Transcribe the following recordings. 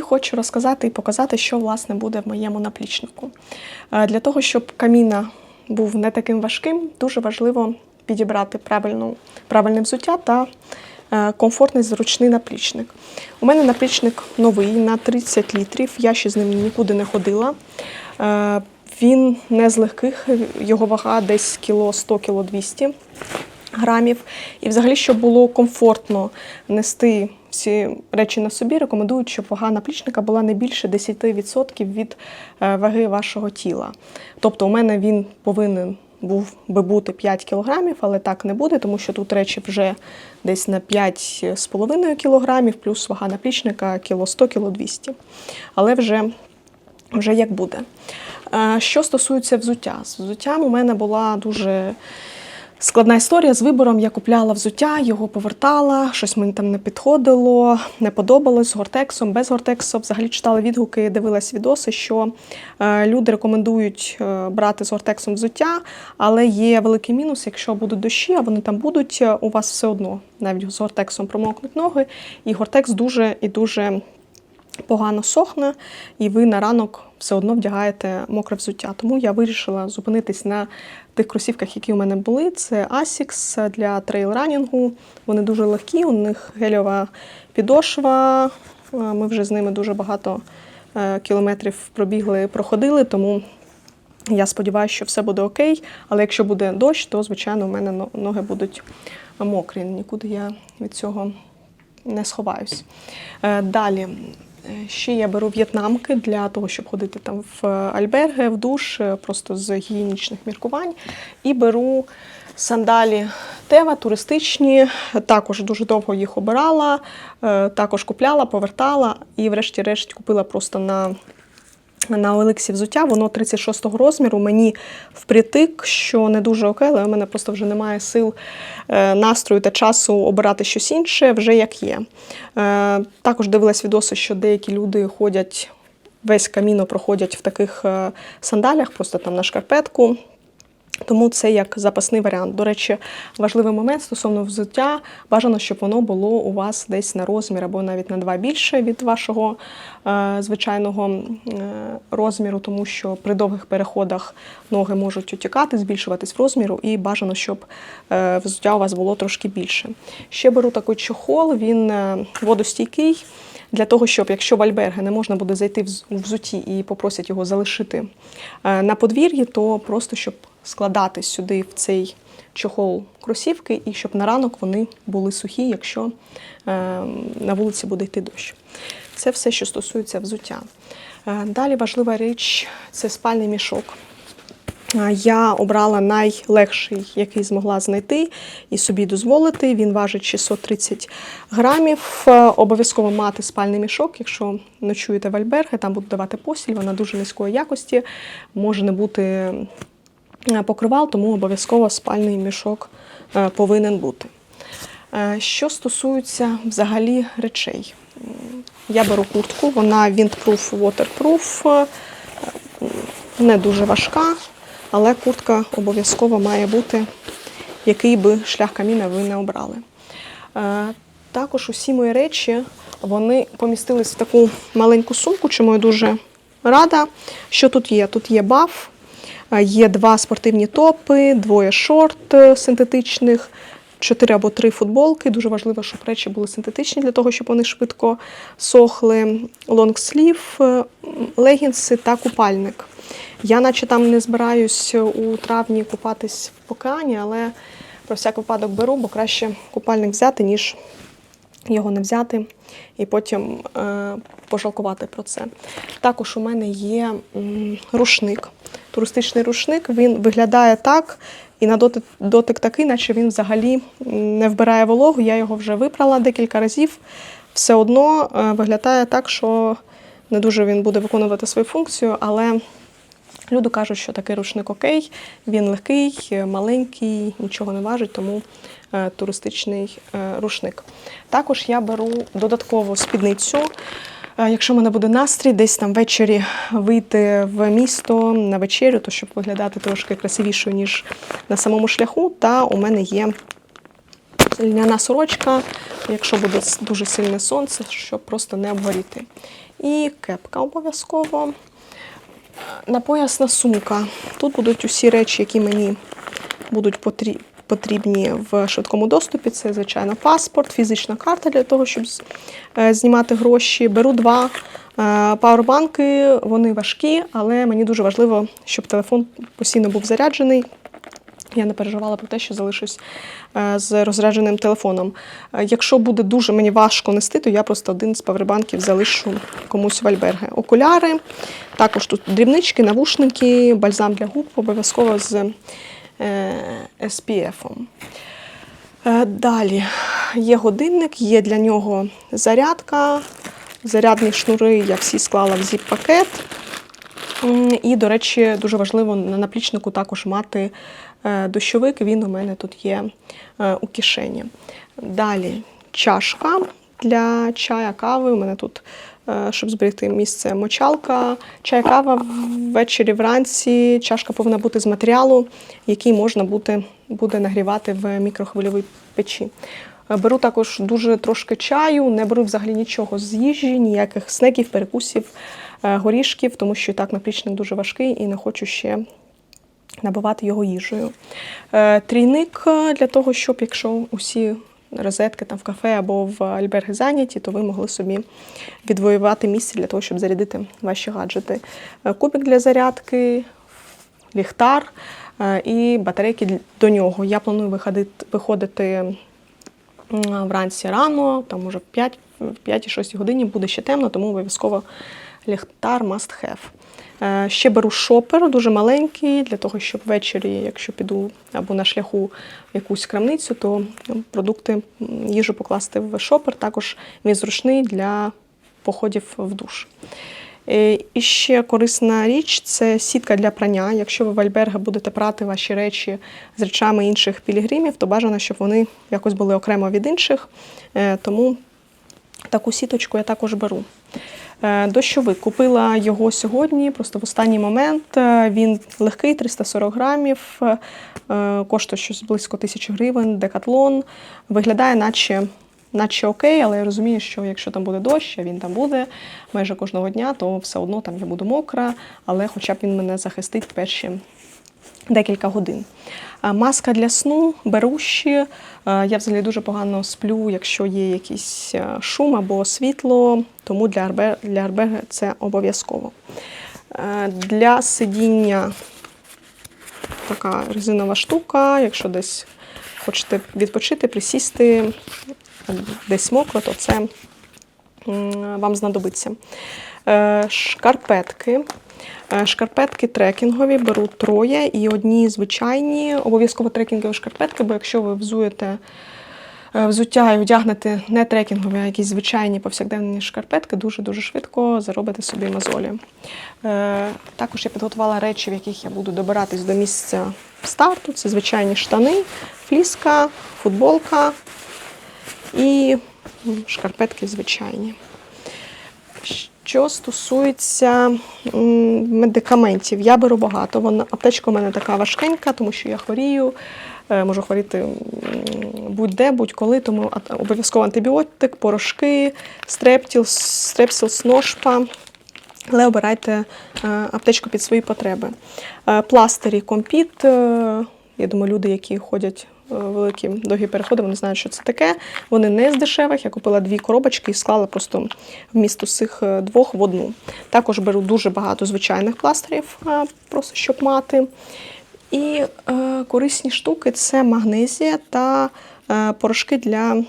Хочу розказати і показати, що власне буде в моєму наплічнику. Е, Для того, щоб каміна був не таким важким, дуже важливо підібрати правильну, правильне взуття та е, комфортний зручний наплічник. У мене наплічник новий на 30 літрів, я ще з ним нікуди не ходила. Е, Він не з легких, його вага десь кіло 100 кіло 200 грамів. І взагалі, щоб було комфортно нести всі речі на собі, рекомендують, щоб вага наплічника була не більше 10% від е, ваги вашого тіла. Тобто, у мене він повинен був би бути 5 кілограмів, але так не буде, тому що тут речі вже десь на 5,5 кілограмів, плюс вага наплічника кіло 100 кіло 200. Але вже вже як буде. Е, Що стосується взуття, з взуттям у мене була дуже складна історія з вибором. Я купляла взуття, його повертала, щось мені там не підходило, не подобалось з гортексом, без гортексу. Взагалі читала відгуки, дивилась відоси, що е, люди рекомендують е, брати з гортексом взуття, але є великий мінус, якщо будуть дощі, а вони там будуть, е, у вас все одно навіть з гортексом промокнуть ноги, і гортекс дуже і дуже погано сохне, і ви на ранок все одно вдягаєте мокре взуття. Тому я вирішила зупинитись на тих кросівках, які у мене були. Це Asics для трейл-ранінгу. Вони дуже легкі, у них гельова підошва. Е, Ми вже з ними дуже багато е, кілометрів пробігли, проходили, тому я сподіваюся, що все буде окей. Але якщо буде дощ, то звичайно у мене ноги будуть мокрі. Нікуди я від цього не сховаюсь. Е, Далі. Е, Ще я беру в'єтнамки для того, щоб ходити там в альберги, в душ, е, просто з гігієнічних міркувань. І беру сандалі Тева туристичні. Також дуже довго їх обирала, е, також купляла, повертала і, врешті-решт, купила просто на на Олексі взуття, воно 36-го розміру. Мені впритик, що не дуже окей, але в мене просто вже немає сил, е, настрою та часу обирати щось інше, вже як є. Е, Також дивилась відоси, що деякі люди ходять, весь каміно проходять в таких е, сандалях, просто там на шкарпетку. Тому це як запасний варіант. До речі, важливий момент стосовно взуття. Бажано, щоб воно було у вас десь на розмір або навіть на два більше від вашого е, звичайного е, розміру, тому що при довгих переходах ноги можуть утікати, збільшуватись в розміру, і бажано, щоб е, взуття у вас було трошки більше. Ще беру такий чохол, він е, водостійкий. Для того, щоб якщо в альберги не можна буде зайти в взуті і попросять його залишити е, на подвір'ї, то просто щоб складати сюди в цей чохол кросівки, і щоб на ранок вони були сухі, якщо е, на вулиці буде йти дощ. Це все, що стосується взуття. Е, Далі важлива річ це спальний мішок. Я обрала найлегший, який змогла знайти і собі дозволити. Він важить 630 грамів. Е, Обов'язково мати спальний мішок. Якщо ночуєте в альберги, там будуть давати постіль, вона дуже низької якості, може не бути е, покривал, тому обов'язково спальний мішок е, повинен бути. Що стосується взагалі речей, я беру куртку, вона windproof, waterproof, не дуже важка, але куртка обов'язково має бути, який би шлях каміна ви не обрали. Е, Також усі мої речі вони помістились в таку маленьку сумку, чому я дуже рада. Що тут є? Тут є баф, е, є два спортивні топи, двоє шорт е, синтетичних, чотири або три футболки. Дуже важливо, щоб речі були синтетичні для того, щоб вони швидко сохли. Лонгслів, легінси та купальник. Я наче там не збираюсь у травні купатись в океані, але про всяк випадок беру, бо краще купальник взяти, ніж його не взяти і потім е, пожалкувати про це. Також у мене є м, рушник, туристичний рушник. Він виглядає так, і на дотик, дотик такий, наче він взагалі не вбирає вологу. Я його вже випрала декілька разів. Все одно е, виглядає так, що не дуже він буде виконувати свою функцію, але Люди кажуть, що такий рушник окей, він легкий, маленький, нічого не важить, тому е, туристичний е, рушник. Також я беру додаткову спідницю. Е, Якщо в мене буде настрій, десь там ввечері вийти в місто на вечерю, то щоб виглядати трошки красивішою, ніж на самому шляху, та у мене є льняна сорочка, якщо буде дуже сильне сонце, щоб просто не обгоріти. І кепка обов'язково. Напоясна сумка. Тут будуть усі речі, які мені будуть потрібні в швидкому доступі. Це, звичайно, паспорт, фізична карта для того, щоб е, знімати гроші. Беру два е, пауербанки, вони важкі, але мені дуже важливо, щоб телефон постійно був заряджений. Я не переживала про те, що залишусь е, з розрядженим телефоном. Е, Якщо буде дуже мені важко нести, то я просто один з павербанків залишу комусь в альберги. Окуляри, також тут дрібнички, навушники, бальзам для губ, обов'язково з е, SPF. Далі є годинник, є для нього зарядка. Зарядні шнури я всі склала в зіп-пакет. І, до речі, дуже важливо на наплічнику також мати е, дощовик. Він у мене тут є е, у кишені. Далі чашка для чая, кави. У мене тут, е, щоб зберегти місце, мочалка. Чай, кава ввечері, вранці. Чашка повинна бути з матеріалу, який можна бути, буде нагрівати в мікрохвильовій печі. Беру також дуже трошки чаю, не беру взагалі нічого з їжі, ніяких снеків, перекусів, горішків, тому що так наплічник дуже важкий і не хочу ще набивати його їжею. Е, Трійник е, для того, щоб якщо усі розетки там в кафе або в альберги зайняті, то ви могли собі відвоювати місце для того, щоб зарядити ваші гаджети. Е, Кубик для зарядки, ліхтар е, і батарейки до нього. Я планую виходити, вранці рано, там 5, в 5-6 годині буде ще темно, тому обов'язково ліхтар must have. Е, Ще беру шопер, дуже маленький, для того, щоб ввечері, якщо піду або на шляху в якусь крамницю, то продукти, їжу покласти в шопер. Також він зручний для походів в душ. Е, І ще корисна річ це сітка для прання. Якщо ви в альберга будете прати ваші речі з речами інших пілігримів, то бажано, щоб вони якось були окремо від інших. Е, Тому таку сіточку я також беру. Е, Дощовик купила його сьогодні, просто в останній момент. Е, Він легкий, 340 грамів, е, коштує щось близько тисячі гривень, декатлон. Виглядає, наче, наче окей, але я розумію, що якщо там буде дощ, а він там буде майже кожного дня, то все одно там я буду мокра, але хоча б він мене захистить перші декілька годин. Маска для сну, берущі. Е, Я взагалі дуже погано сплю, якщо є якийсь е, шум або світло, тому для арбе- для арбеги це обов'язково. Е, Для сидіння така резинова штука, якщо десь хочете відпочити, присісти, е, десь мокро, то це вам знадобиться. Е, Шкарпетки. Е, Шкарпетки трекінгові беру троє і одні звичайні, обов'язково трекінгові шкарпетки, бо якщо ви взуєте е, взуття і одягнете не трекінгові, а якісь звичайні повсякденні шкарпетки, дуже-дуже швидко заробите собі мозолі. Також я підготувала речі, в яких я буду добиратись до місця старту. Це звичайні штани, фліска, футболка і шкарпетки звичайні. Що стосується медикаментів, я беру багато. Вона аптечка у мене така важкенька, тому що я хворію. е, Можу хворіти будь-де, будь-коли, тому обов'язково антибіотик, порошки, стрептіл, стрепсілс, ношпа. Але обирайте е, аптечку під свої потреби. Е, Пластирі, компіт. Я думаю, люди, які ходять великі довгі переходи, вони знають, що це таке. Вони не з дешевих. Я купила дві коробочки і склала просто вмісто з цих е, двох в одну. Також беру дуже багато звичайних пластирів, е, просто щоб мати. І е, корисні штуки це магнезія та е, порошки для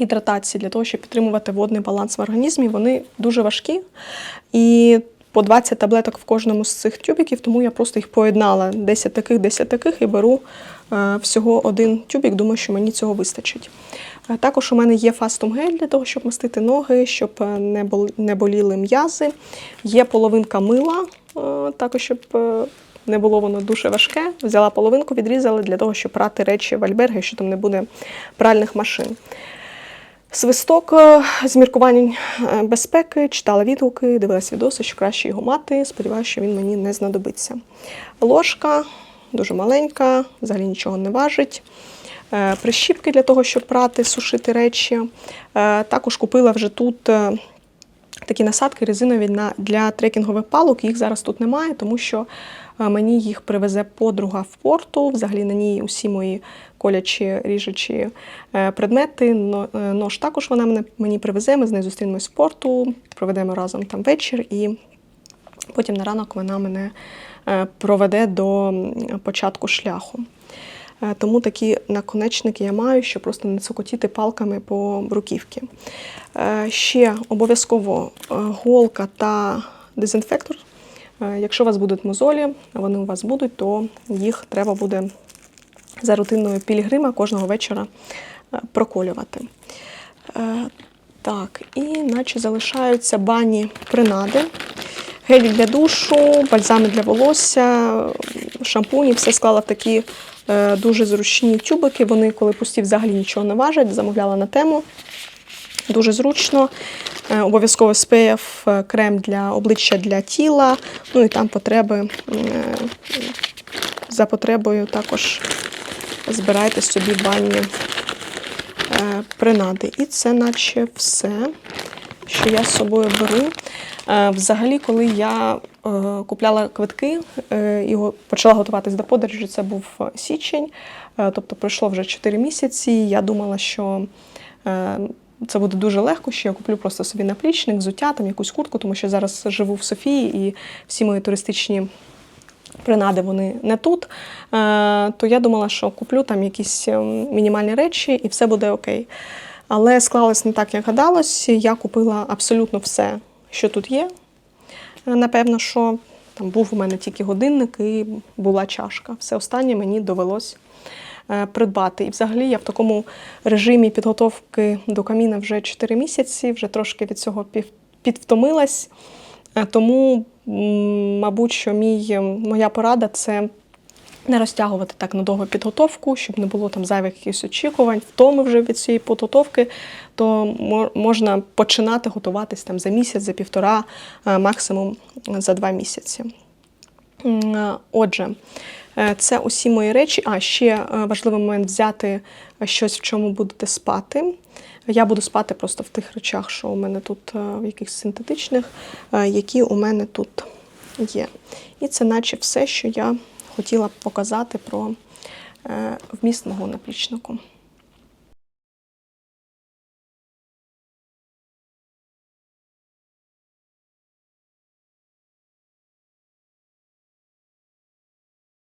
гідратації, для того, щоб підтримувати водний баланс в організмі. Вони дуже важкі. І по 20 таблеток в кожному з цих тюбиків, тому я просто їх поєднала 10 таких, 10 таких і беру е, всього один тюбик. Думаю, що мені цього вистачить. Е, Також у мене є фастум гель для того, щоб мастити ноги, щоб е, не боліли м'язи. Є половинка мила, також щоб не було воно дуже важке. Взяла половинку, відрізала для того, щоб прати речі в альберги, що там не буде пральних машин. Свисток е, з міркувань е, безпеки, читала відгуки, дивилась відоси, що краще його мати. Сподіваюся, що він мені не знадобиться. Ложка дуже маленька, взагалі нічого не важить. Е, Прищіпки для того, щоб прати, сушити речі. Також купила вже тут такі насадки резинові на, для трекінгових палок. Їх зараз тут немає, тому що е, мені їх привезе подруга в порту. Взагалі на ній усі мої колячі, ріжучі е, предмети. Е, Нож також вона мені привезе. Ми з нею зустрінемось в порту, проведемо разом там вечір і потім на ранок вона мене проведе до початку шляху. Е, Тому такі наконечники я маю, щоб просто не цокотіти палками по бруківці. Е, Ще обов'язково е, голка та дезінфектор. Якщо у вас будуть мозолі, вони у вас будуть, то їх треба буде за рутинною пілігрима кожного вечора проколювати. Так, і наче залишаються бані принади. Гелі для душу, бальзами для волосся, шампуні, все склала в такі е, дуже зручні тюбики. Вони, коли пусті, взагалі нічого не важать. Замовляла на тему. Дуже зручно. Е, Обов'язково SPF е, крем для обличчя для тіла. Ну і там потреби за потребою також збирайте собі банні принади. І це наче все, що я з собою беру. Е, Взагалі, коли я е, купляла квитки е, і почала готуватись до подорожі, це був е, січень, е, тобто пройшло вже 4 місяці. Я думала, що е, це буде дуже легко, що я куплю просто собі наплічник, взуття, там якусь куртку, тому що зараз живу в Софії і всі мої туристичні принади вони не тут, е, то я думала, що куплю там якісь е, мінімальні речі і все буде окей. Але склалось не так, як гадалось. Я купила абсолютно все, що тут є. Е, Напевно, що там був у мене тільки годинник і була чашка. Все останнє мені довелось е, придбати. І взагалі я в такому режимі підготовки до каміна вже 4 місяці, вже трошки від цього підвтомилась. Е, Тому, мабуть, що мій, моя порада це не розтягувати так надовго підготовку, щоб не було там зайвих якихось очікувань, втоми вже від цієї підготовки, то можна починати готуватись там за місяць, за півтора, е, максимум за два місяці. Е, Отже, е, це усі мої речі. А ще е, важливий момент взяти щось, в чому будете спати. Я буду спати просто в тих речах, що у мене тут, е, в якихось синтетичних, е, які у мене тут є. І це наче все, що я хотіла показати про е, вміст мого наплічнику.